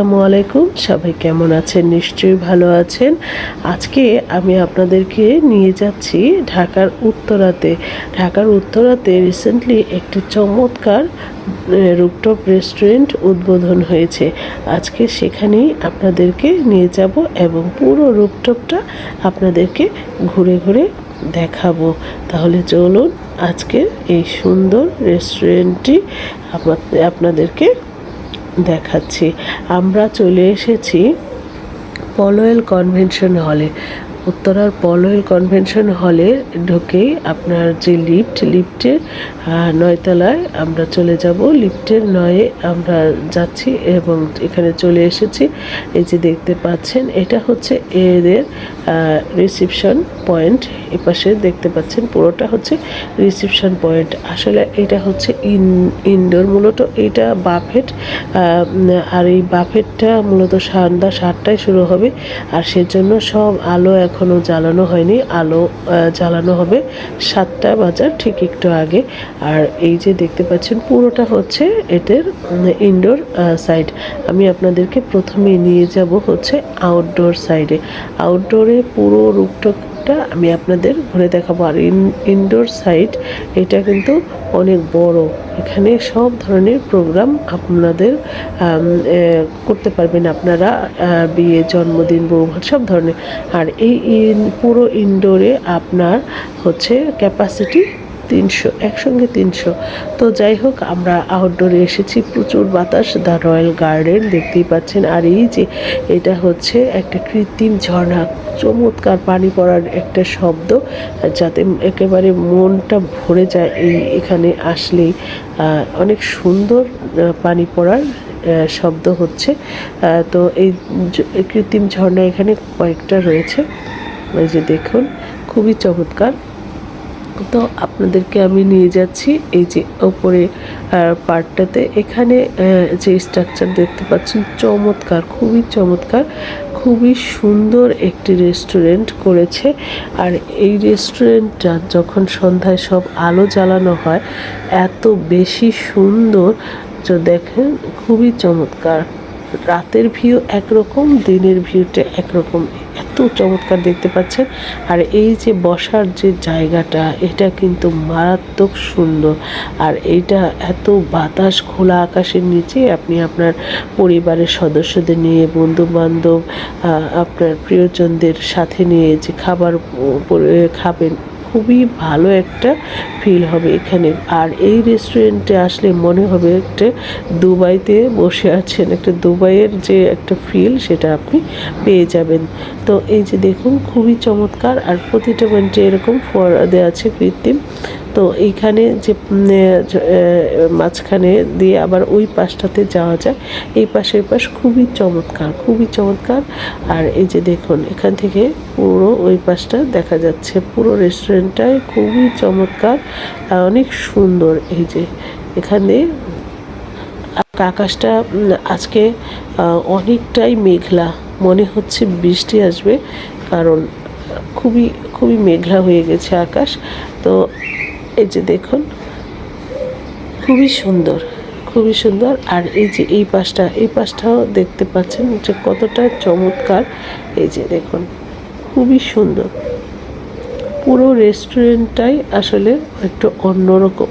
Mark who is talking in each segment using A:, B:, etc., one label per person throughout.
A: আসসালামু আলাইকুম। সবাই কেমন আছেন? নিশ্চয়ই ভালো আছেন। আজকে আমি আপনাদেরকে নিয়ে যাচ্ছি ঢাকার উত্তরাতে। ঢাকার উত্তরাতে রিসেন্টলি একটি চমৎকার রুপটপ রেস্টুরেন্ট উদ্বোধন হয়েছে। আজকে সেখানেই আপনাদেরকে নিয়ে যাব এবং পুরো রুপটপটা আপনাদেরকে ঘুরে ঘুরে দেখাবো। তাহলে চলুন আজকে এই সুন্দর রেস্টুরেন্টটি আপনাদেরকে দেখাচ্ছি। আমরা চলে এসেছি পলোয়েল কনভেনশন হলে। উত্তরার পলোয়েল কনভেনশন হলে ঢুকেই আপনার যে লিফট লিফটের আহ, নয়তলায় আমরা চলে যাব। লিফটের নয়ে আমরা যাচ্ছি এবং এখানে চলে এসেছি। এই যে দেখতে পাচ্ছেন এটা হচ্ছে এদের রিসিপশন পয়েন্ট এপাশে দেখতে পাচ্ছেন পুরোটা হচ্ছে রিসিপশন পয়েন্ট আসলে এটা হচ্ছে ইন ইনডোর মূলত এটা বাফেট আর এই বাফেটটা মূলত সন্ধ্যা সাতটায় শুরু হবে। আর সেজন্য সব আলো এখনও জ্বালানো হয়নি, আলো জ্বালানো হবে সাতটা বাজার ঠিক একটু আগে। আর এই যে দেখতে পাচ্ছেন, পুরোটা হচ্ছে এটার ইনডোর সাইড আমি আপনাদেরকে প্রথমে নিয়ে যাব হচ্ছে আউটডোর সাইডে আউটডোরে পুরো রূপটপটা আমি আপনাদের ঘুরে দেখাবো। আর ইন ইনডোর সাইড এটা কিন্তু অনেক বড়। এখানে সব ধরনের প্রোগ্রাম আপনাদের করতে পারবেন আপনারা বিয়ে, জন্মদিন, বৌভাত, সব ধরনের। আর এই পুরো ইনডোরে আপনার হচ্ছে ক্যাপাসিটি তিনশো, একসঙ্গে তিনশো। তো যাই হোক, আমরা আউটডোরে এসেছি। প্রচুর বাতাস দ্য রয়্যাল গার্ডেন দেখতেই পাচ্ছেন। আর এই যে, এটা হচ্ছে একটা কৃত্রিম ঝর্ণা। চমৎকার পানি পড়ার একটা শব্দ, যাতে একেবারে মনটা ভরে যায় এই এখানে আসলেই। অনেক সুন্দর পানি পড়ার শব্দ হচ্ছে। তো এই কৃত্রিম ঝর্ণা এখানে কয়েকটা রয়েছে। এই যে দেখুন, খুবই চমৎকার। তো আপনাদেরকে আমি নিয়ে যাচ্ছি এই যে ওপরে পার্টটাতে এখানে যে স্ট্রাকচার দেখতে পাচ্ছেন, চমৎকার, খুবই চমৎকার। খুবই সুন্দর একটি রেস্টুরেন্ট করেছে। আর এই রেস্টুরেন্টটা যখন সন্ধ্যায় সব আলো জ্বালানো হয়, এত বেশি সুন্দর যে দেখেন, খুবই চমৎকার। রাতের ভিউ একরকম, দিনের ভিউটা একরকম। চমৎকার দেখতে পাচ্ছেন। আর এই যে বসার যে জায়গাটা, এটা কিন্তু মারাত্মক সুন্দর। আর এইটা এত বাতাস খোলা আকাশের নিচে, আপনি আপনার পরিবারের সদস্যদের নিয়ে বন্ধু বান্ধব আপনার প্রিয়জনদের সাথে নিয়ে যে খাবার খাবেন খুবই ভালো একটা ফিল হবে এখানে। আর এই রেস্টুরেন্টে আসলে মনে হবে একটা দুবাইতে বসে আছেন, একটা দুবাইয়ের যে একটা ফিল সেটা আপনি পেয়ে যাবেন। তো এই যে দেখুন, খুবই চমৎকার। আর প্রতিটা পয়েন্টে এরকম ফোয়ারা দেওয়া আছে কৃত্রিম। তো এইখানে যে মাঝখানে দিয়ে আবার ওই পাশটাতে যাওয়া যায়। এই পাশের পাশ খুবই চমৎকার খুবই চমৎকার। আর এই যে দেখুন, এখান থেকে পুরো ওই পাশটা দেখা যাচ্ছে। পুরো রেস্টুরেন্টটাই খুবই চমৎকার অনেক সুন্দর। এই যে এখানে আকাশটা আজকে অনেকটাই মেঘলা। মনে হচ্ছে বৃষ্টি আসবে কারণ, খুবই খুবই মেঘলা হয়ে গেছে আকাশ। তো এই যে দেখুন, খুবই সুন্দর খুবই সুন্দর। আর এই যে এই পাশটা, এই পাশটাও দেখতে পাচ্ছেন যে কতটা চমৎকার। এই যে দেখুন, খুবই সুন্দর। পুরো রেস্টুরেন্টটাই আসলে একটু অন্যরকম।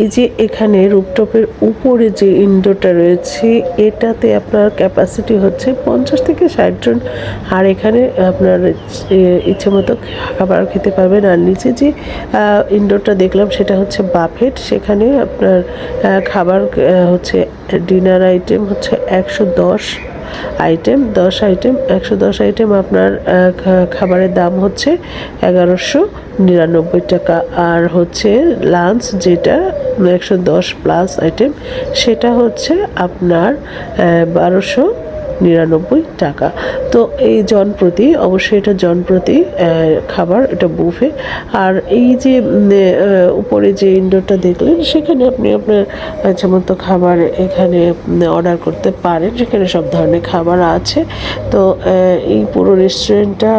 A: এই যে এখানে রুপটপের উপরে যে ইনডোরটা রয়েছে, এটাতে আপনার ক্যাপাসিটি হচ্ছে পঞ্চাশ থেকে ষাট জন। আর এখানে আপনার ইচ্ছে মতো খাবার খেতে পারবেন। আর নিচে যে ইনডোরটা দেখলাম, সেটা হচ্ছে বাফেট। সেখানে আপনার খাবার হচ্ছে, ডিনার আইটেম হচ্ছে একশো দশ। আইটেম দশ আইটেম একশো দশ আইটেম আপনার খাবারের দাম হচ্ছে এগারোশো নিরানব্বই টাকা। আর হচ্ছে লাঞ্চ যেটা একশো দশ প্লাস আইটেম সেটা হচ্ছে আপনার বারোশো নিরানব্বই টাকা। তো এই জনপ্রতি, অবশ্যই এটা জনপ্রতি খাবার, এটা বুফে। আর এই যে উপরে যে ইনডোরটা দেখলেন, সেখানে আপনি আপনার ইচ্ছা মতো খাবার এখানে অর্ডার করতে পারেন, সেখানে সব ধরনের খাবার আছে। তো এই পুরো রেস্টুরেন্টটা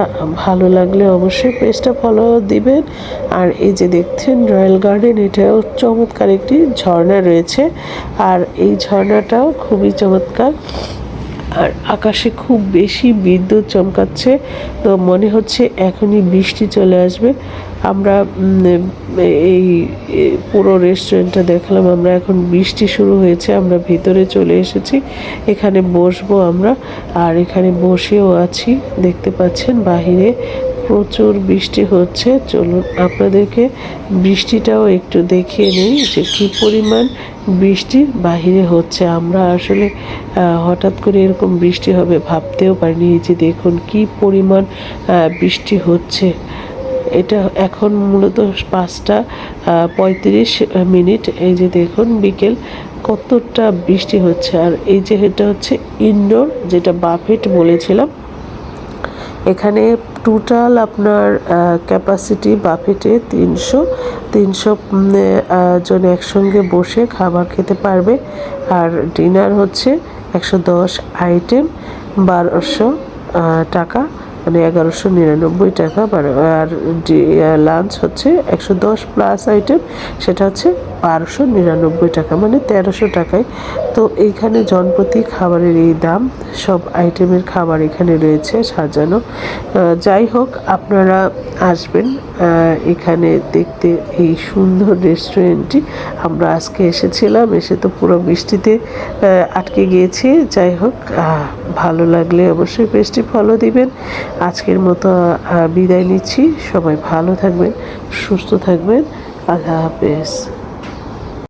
A: ভালো লাগলে অবশ্যই পেজটা ফলো দিবেন। আর এই যে দেখছেন রয়্যাল গার্ডেন এটাও চমৎকার একটি ঝর্ণা রয়েছে। আর এই ঝর্ণাটাও খুবই চমৎকার। আর আকাশে খুব বেশি বিদ্যুৎ চমকাচ্ছে, তো মনে হচ্ছে এখনই বৃষ্টি চলে আসবে। আমরা এই পুরো রেস্টুরেন্টটা দেখলাম, আমরা এখন বৃষ্টি শুরু হয়েছে, আমরা ভিতরে চলে এসেছি, এখানে বসবো আমরা, আর এখানে বসেও আছি, দেখতে পাচ্ছেন বাহিরে প্রচুর বৃষ্টি হচ্ছে। চলুন আপনাদেরকে বৃষ্টিটাও একটু দেখিয়ে নিই যে কী পরিমাণ বৃষ্টি বাহিরে হচ্ছে। আমরা আসলে হঠাৎ করে এরকম বৃষ্টি হবে ভাবতেও পারিনি। যে দেখুন কী পরিমাণ বৃষ্টি হচ্ছে। এটা এখন মূলত পাঁচটা পঁয়ত্রিশ মিনিট। এই যে দেখুন বিকেল কতটা বৃষ্টি হচ্ছে। আর এই যে এটা হচ্ছে ইনডোর, যেটা বাফেট বলেছিলাম। এখানে টোটাল আপনার ক্যাপাসিটি বাফেটে তিনশো তিনশো জন একসঙ্গে বসে খাবার খেতে পারবে। আর ডিনার হচ্ছে একশো দশ আইটেম বারোশো টাকা মানে এগারোশো নিরানব্বই টাকা। বারো- আর লাঞ্চ হচ্ছে একশো দশ প্লাস আইটেম সেটা হচ্ছে বারোশো নিরানব্বই টাকা মানে তেরোশো টাকায়। তো এইখানে জনপ্রতি খাবারের এই দাম, সব আইটেমের খাবার এখানে রয়েছে সাজানো। যাই হোক, আপনারা আসবেন এখানে দেখতে এই সুন্দর রেস্টুরেন্টটি। আমরা আজকে এসেছিলাম, এসে তো পুরো বৃষ্টিতে আটকে গিয়েছি। যাই হোক ভালো লাগলে অবশ্যই পেজটি ফলো দিবেন। আজকের মতো বিদায় নিচ্ছি। সবাই ভালো থাকবেন, সুস্থ থাকবেন। আল্লাহ হাফেজ।